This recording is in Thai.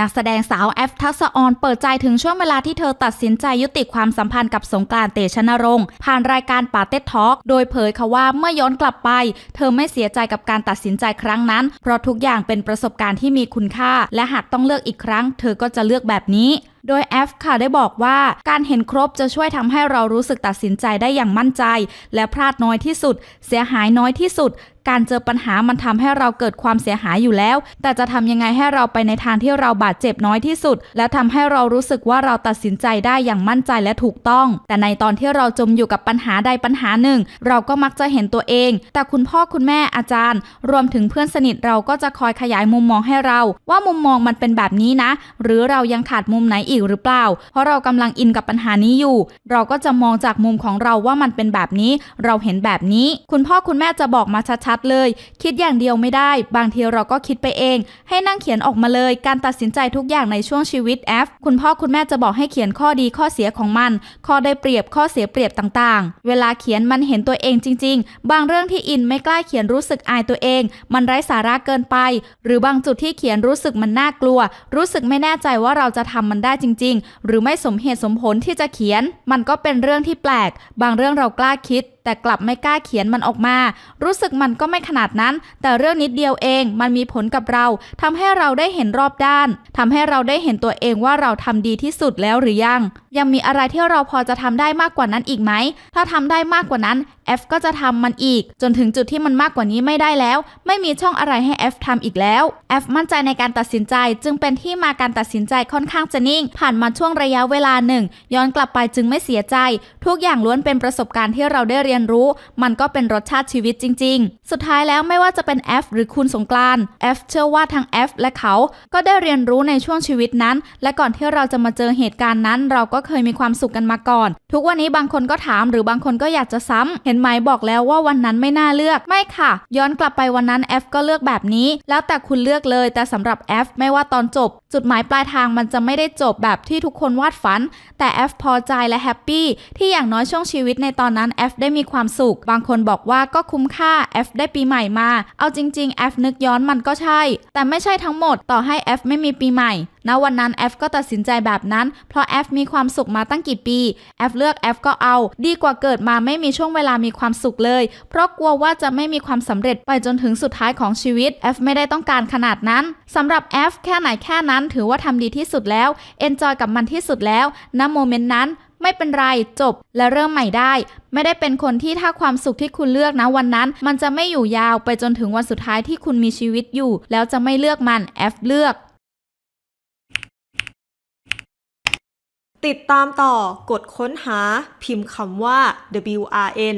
นักแสดงสาวแอฟทักษออนเปิดใจถึงช่วงเวลาที่เธอตัดสินใจยุติความสัมพันธ์กับสงกรานต์เตชะนรงค์ผ่านรายการปาเต็ดทอล์กโดยเผยค่ะว่าเมื่อย้อนกลับไป เธอไม่เสียใจกับการตัดสินใจครั้งนั้น เพราะทุกอย่างเป็นประสบการณ์ที่มีคุณค่า และหากต้องเลือกอีกครั้ง เธอก็จะเลือกแบบนี้ โดยแอฟค่ะได้บอกว่าการเห็นครบจะช่วยทำให้เรารู้สึกตัดสินใจได้อย่างมั่นใจ และพลาดน้อยที่สุด เสียหายน้อยที่สุด การเจอปัญหามันทำให้เราเกิดความเสียหายอยู่แล้ว แต่จะทำยังไงให้เราไปในทางที่เราบาดเจ็บน้อยที่สุด และทำให้เรารู้สึกว่าเราตัดสินใจได้อย่างมั่นใจและถูกต้อง แต่ในตอนที่เราจมอยู่กับปัญหาใดปัญหาหนึ่ง เราก็มักจะเห็นตัวเอง แต่คุณพ่อคุณแม่อาจารย์ รวมถึงเพื่อนสนิทเราก็จะคอยขยายมุมมองให้เรา ว่ามุมมองมันเป็นแบบนี้นะ หรือเรายังขาดมุมไหนอีกหรือเปล่า เพราะเรากำลังอินกับปัญหานี้อยู่ เราก็จะมองจากมุมของเราว่ามันเป็นแบบนี้ เราเห็นแบบนี้ คุณพ่อคุณแม่จะบอกมาชัดๆเลย คิดอย่างเดียวไม่ได้ บางทีเราก็คิดไปเอง ให้นั่งเขียนออกมาเลย การตัดสินใจทุกอย่างในช่วงชีวิตแอฟคุณพ่อคุณแม่จะบอกให้เขียนข้อดีข้อเสียของมัน ข้อได้เปรียบข้อเสียเปรียบต่างๆ เวลาเขียนมันเห็นตัวเองจริง ๆ บางเรื่องที่อินไม่กล้าเขียนรู้สึกอายตัวเอง มันไร้สาระเกินไป หรือบางจุดที่เขียนรู้สึกมันน่ากลัว รู้สึกไม่แน่ใจว่าเราจะทำมันได้จริง ๆ หรือไม่สมเหตุสมผลที่จะเขียน มันก็เป็นเรื่องที่แปลก บางเรื่องเรากล้าคิด แต่กลับไม่กล้าเขียนมันออกมา รู้สึกมันก็ไม่ขนาดนั้น แต่เรื่องนิดเดียวเองมันมีผลกับเราทำให้เราได้เห็นรอบด้านทำให้เราได้เห็นตัวเองว่าเราทำดีที่สุดแล้วหรือยัง ยังมีอะไรที่เราพอจะทำได้มากกว่านั้นอีกไหม ถ้าทำได้มากกว่านั้น F ก็จะทำมันอีก จนถึงจุดที่มันมากกว่านี้ไม่ได้แล้ว ไม่มีช่องอะไรให้ F ทำอีกแล้ว F มั่นใจในการตัดสินใจ จึงเป็นที่มาการตัดสินใจค่อนข้างจะนิ่ง ผ่านมาช่วงระยะเวลาหนึ่ง ย้อนกลับไปจึงไม่เสียใจ ทุกอย่างล้วนเป็นประสบการณ์ที่เราได้เรียนรู้ มันก็เป็นรสชาติชีวิตจริง ๆ สุดท้ายแล้วไม่ว่าจะเป็น F หรือคุณสงกรานต์ F เชื่อว่าทั้ง F และเขา ก็ได้เรียนรู้ในช่วงชีวิตนั้น และก่อนที่เราจะมาเจอเหตุการณ์นั้น เราก็เคยมีความสุขกันมาก่อน ทุกวันนี้บางคนก็ถามหรือบางคนก็อยากจะซ้ำเห็นไหมบอกแล้วว่าวันนั้นไม่น่าเลือกไม่ค่ะ ย้อนกลับไปวันนั้น F ก็เลือกแบบนี้ แล้วแต่คุณเลือกเลย แต่สำหรับ F ไม่ว่าตอนจบ จุดหมายปลายทางมันจะไม่ได้จบแบบที่ทุกคนวาดฝัน แต่ F พอใจและแฮปปี้ที่อย่างน้อยช่วงชีวิตในตอนนั้น F ได้มีความสุข บางคนบอกว่าก็คุ้มค่า F ได้ปีใหม่มา เอาจริงๆ F นึกย้อนมันก็ใช่ แต่ไม่ใช่ทั้งหมดต่อให้ F ไม่มีปีใหม่ณวันนั้น F ก็ตัดสินใจแบบนั้น เพราะ F มีความสุขมาตั้งกี่ปี F เลือก F ก็เอา ดีกว่าเกิดมาไม่มีช่วงเวลามีความสุขเลย เพราะกลัวว่าจะไม่มีความสำเร็จไปจนถึงสุดท้ายของชีวิต F ไม่ได้ต้องการขนาดนั้นสำหรับ F แค่ไหนแค่นั้นถือว่าทำดีที่สุดแล้ว enjoy กับมันที่สุดแล้วณโมเมนต์นั้น ไม่เป็นไรจบและเริ่มใหม่ได้ ไม่ได้เป็นคนที่ถ้าความสุขที่คุณเลือกนะวันนั้น มันจะไม่อยู่ยาวไปจนถึงวันสุดท้ายที่คุณมีชีวิตอยู่ แล้วจะไม่เลือกมัน F เลือก ติดตามต่อกดค้นหาพิมพ์คำว่า WRN